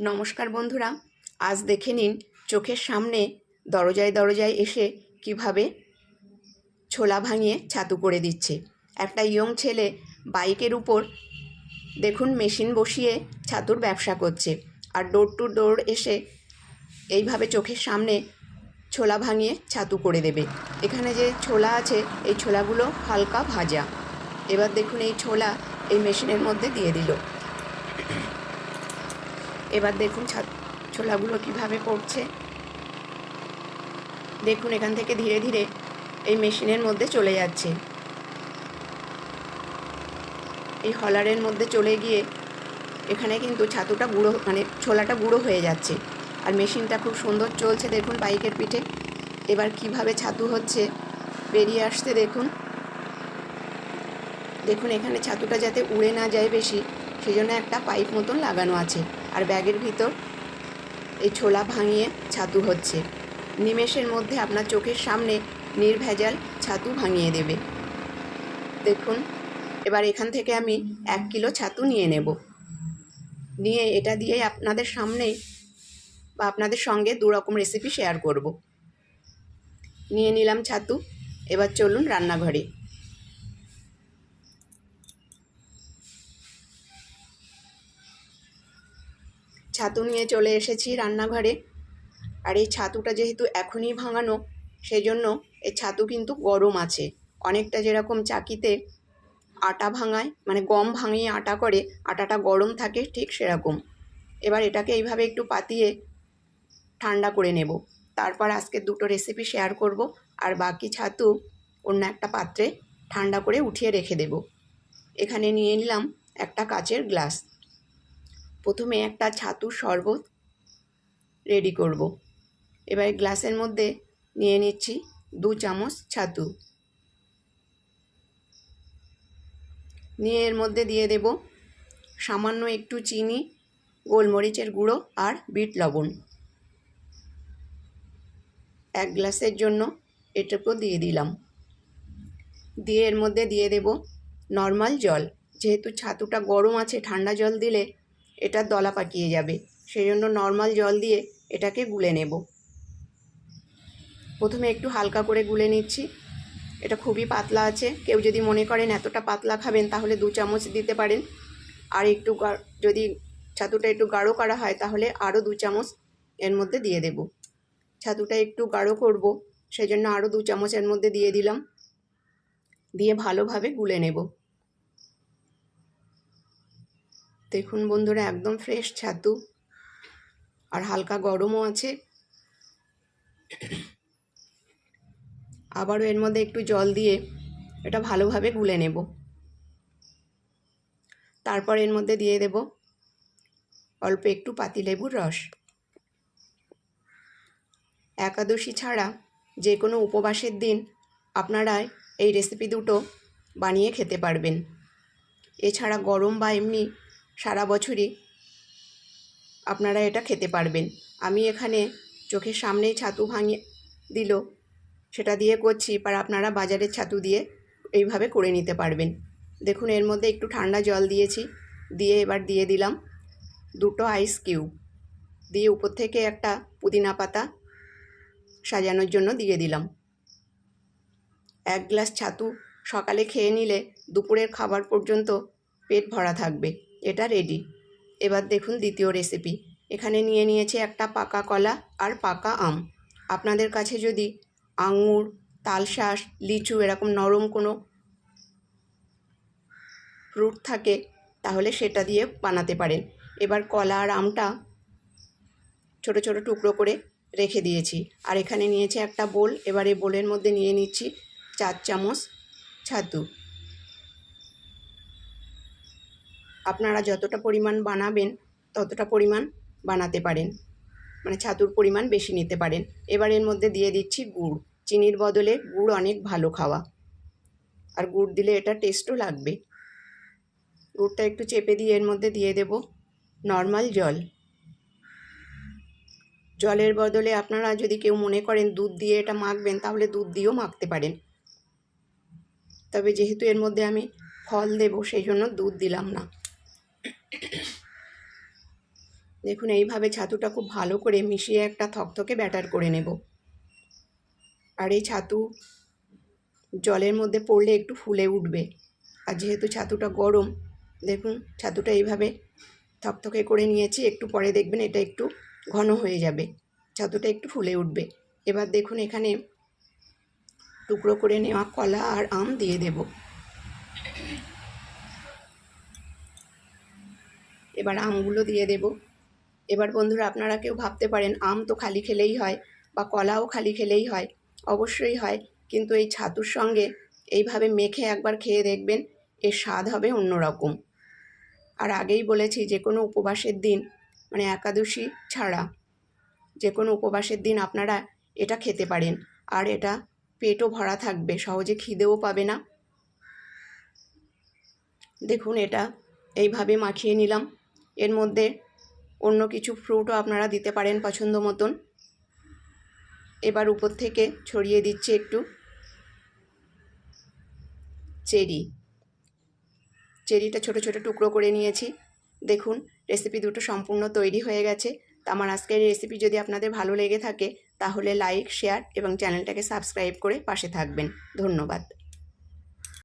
নমস্কার বন্ধুরা, আজ দেখে নিন চোখের সামনে দরজায় দরজায় এসে কীভাবে ছোলা ভাঙিয়ে ছাতু করে দিচ্ছে। একটা ইয়ং ছেলে বাইকের উপর দেখুন মেশিন বসিয়ে ছাতুর ব্যবসা করছে আর ডোর টু ডোর এসে এইভাবে চোখের সামনে ছোলা ভাঙিয়ে ছাতু করে দেবে। এখানে যে ছোলা আছে, এই ছোলাগুলো হালকা ভাজা। এবার দেখুন এই ছোলা এই মেশিনের মধ্যে দিয়ে দিল। এবার দেখুন ছোলাগুলো কীভাবে পড়ছে। দেখুন এখান থেকে ধীরে ধীরে এই মেশিনের মধ্যে চলে যাচ্ছে। এই হলারের মধ্যে চলে গিয়ে এখানে কিন্তু ছাতুটা গুঁড়ো মানে ছোলাটা গুঁড়ো হয়ে যাচ্ছে। আর মেশিনটা খুব সুন্দর চলছে দেখুন বাইকের পিঠে। এবার কীভাবে ছাতু হচ্ছে বেরিয়ে আসতে দেখুন। দেখুন এখানে ছাতুটা যাতে উড়ে না যায় বেশি সেই জন্য একটা পাইপ মতন লাগানো আছে। আর ব্যাগের ভিতর এই ছোলা ভাঙিয়ে ছাতু হচ্ছে। নিমেষের মধ্যে আপনার চোখের সামনে নির্ভেজাল ছাতু ভাঙিয়ে দেবে। দেখুন, এবার এখান থেকে আমি এক কিলো ছাতু নিয়ে নেব। নিয়ে এটা দিয়ে আপনাদের সামনে বা আপনাদের সঙ্গে দু রকম রেসিপি শেয়ার করব। নিয়ে নিলাম ছাতু, এবার চলুন রান্নাঘরে। ছাতু নিয়ে চলে এসেছি রান্নাঘরে। আর এই ছাতুটা যেহেতু এখনই ভাঙানো সেই জন্য এই ছাতু কিন্তু গরম আছে। অনেকটা যেরকম চাকিতে আটা ভাঙায় মানে গম ভাঙিয়ে আটা করে, আটাটা গরম থাকে ঠিক সেরকম। এবার এটাকে এইভাবে একটু পাতিয়ে ঠান্ডা করে নেব। তারপর আজকে দুটো রেসিপি শেয়ার করব, আর বাকি ছাতু অন্য একটা পাত্রে ঠান্ডা করে উঠিয়ে রেখে দেব। এখানে নিয়ে নিলাম একটা কাচের গ্লাস প্রথমে একটা ছাতুর শরবত রেডি করব। এবার গ্লাসের মধ্যে নিয়ে নিচ্ছি দু চামচ ছাতু। নিয়ে এর মধ্যে দিয়ে দেব সামান্য একটু চিনি, গোলমরিচের গুঁড়ো আর বিট লবণ। এক গ্লাসের জন্য এটুকু দিয়ে দিলাম। দিয়ে এর মধ্যে দিয়ে দেব নর্মাল জল। যেহেতু ছাতুটা গরম আছে, ঠান্ডা জল দিলে এটা দলা পাকিয়ে যাবে। সেই জন্য নর্মাল জল দিয়ে এটাকে গুলে নেব। প্রথমে একটু হালকা করে গুলে নিচ্ছি। এটা খুবই পাতলা আছে। কেউ যদি মনে করেন এতটা পাতলা খাবেন, তাহলে দু চামচ দিতে পারেন। আর একটু যদি ছাতুটা একটু গাঢ় করা হয়, তাহলে আরও দু চামচ এর মধ্যে দিয়ে দেব। ছাতুটা একটু গাঢ় করব সেই জন্য আরও দু চামচ এর মধ্যে দিয়ে দিলাম। দিয়ে ভালোভাবে গুলে নেব। দেখুন বন্ধুরা, একদম ফ্রেশ ছাতু আর হালকা গরমও আছে। আবারও এর মধ্যে একটু জল দিয়ে এটা ভালোভাবে গুলে নেব। তারপর এর মধ্যে দিয়ে দেব অল্প একটু পাতিলেবুর রস। একাদশী ছাড়া যে কোনো উপবাসের দিন আপনারা এই রেসিপি দুটো বানিয়ে খেতে পারবেন। এছাড়া গরম বা এমনি সারা বছরই আপনারা এটা খেতে পারবেন। আমি এখানে চোখের সামনেই ছাতু ভাঙিয়ে দিল, সেটা দিয়ে করছি আর আপনারা বাজারের ছাতু দিয়ে এইভাবে করে নিতে পারবেন। দেখুন, এর মধ্যে একটু ঠান্ডা জল দিয়েছি, দিয়ে এবার দিয়ে দিলাম দুটো আইস কিউব দিয়ে উপর থেকে একটা পুদিনা পাতা সাজানোর জন্য দিয়ে দিলাম। এক গ্লাস ছাতু সকালে খেয়ে নিলে দুপুরের খাবার পর্যন্ত পেট ভরা থাকবে। এটা রেডি এবার দেখুন দ্বিতীয় রেসিপি এখানে নিয়ে নিয়েছে একটা পাকা কলা আর পাকা আম। আপনাদের কাছে যদি আঙুর, তালশাঁস, লিচু এরকম নরম কোনো ফ্রুট থাকে, তাহলে সেটা দিয়ে বানাতে পারেন। এবার কলা আর আমটা ছোট ছোট টুকরো করে রেখে দিয়েছি। আর এখানে নিয়েছে একটা বোল। এবার এই বোলের মধ্যে নিয়ে নিচ্ছি চার চামচ ছাতু। আপনারা যতটা পরিমাণ বানাবেন, ততটা পরিমাণ বানাতে পারেন। মানে ছাতুর পরিমাণ বেশি নিতে পারেন। এবার এর মধ্যে দিয়ে দিচ্ছি গুড়। চিনির বদলে গুড় অনেক ভালো খাওয়া। আর গুড় দিলে এটা টেস্টও লাগবে। গুড়টা একটু চেপে দিয়ে এর মধ্যে দিয়ে দেব নর্মাল জল। জলের বদলে আপনারা যদি কেউ মনে করেন দুধ দিয়ে এটা মাখবেন, তাহলে দুধ দিয়েও মাখতে পারেন। তবে যেহেতু এর মধ্যে আমি ফল দেব, সেই জন্য দুধ দিলাম না। দেখুন, এইভাবে ছাতুটা খুব ভালো করে মিশিয়ে একটা থকথকে ব্যাটার করে নেব। আর এই ছাতু জলের মধ্যে পড়লে একটু ফুলে উঠবে। আর যেহেতু ছাতুটা গরম, দেখুন, ছাতুটা এইভাবে থকথকে করে নিয়েছি, একটু পরে দেখবেন এটা একটু ঘন হয়ে যাবে। ছাতুটা একটু ফুলে উঠবে। এবার দেখুন, এখানে টুকরো করে নেওয়া কলা আর আম দিয়ে দেব। এবার আমগুলো দিয়ে দেব। এবার বন্ধুরা আপনারা কেউ ভাবতে পারেন, আম তো খালি খেলেই হয় বা কলাও খালি খেলেই হয়। অবশ্যই হয়, কিন্তু এই ছাতুর সঙ্গে এইভাবে মেখে একবার খেয়ে দেখবেন, এর স্বাদ হবে অন্যরকম। আর আগেই বলেছি যে কোনো উপবাসের দিন মানে একাদশী ছাড়া যে কোনো উপবাসের দিন আপনারা এটা খেতে পারেন। আর এটা পেটও ভরা থাকবে, সহজে খিদেও পাবে না। দেখুন এটা, এইভাবে মাখিয়ে নিলাম। এর মধ্যে অন্য কিছু ফ্রুটও আপনারা দিতে পারেন পছন্দ মতন। এবার উপর থেকে ছড়িয়ে দিচ্ছি একটু। চেরি। চেরিটা ছোট ছোট টুকরো করে নিয়েছি। দেখুন রেসিপি দুটো সম্পূর্ণ তৈরি হয়ে গেছে। তো আমার আজকের রেসিপি যদি আপনাদের ভালো লেগে থাকে, তাহলে লাইক শেয়ার এবং চ্যানেলটাকে সাবস্ক্রাইব করে পাশে থাকবেন। ধন্যবাদ।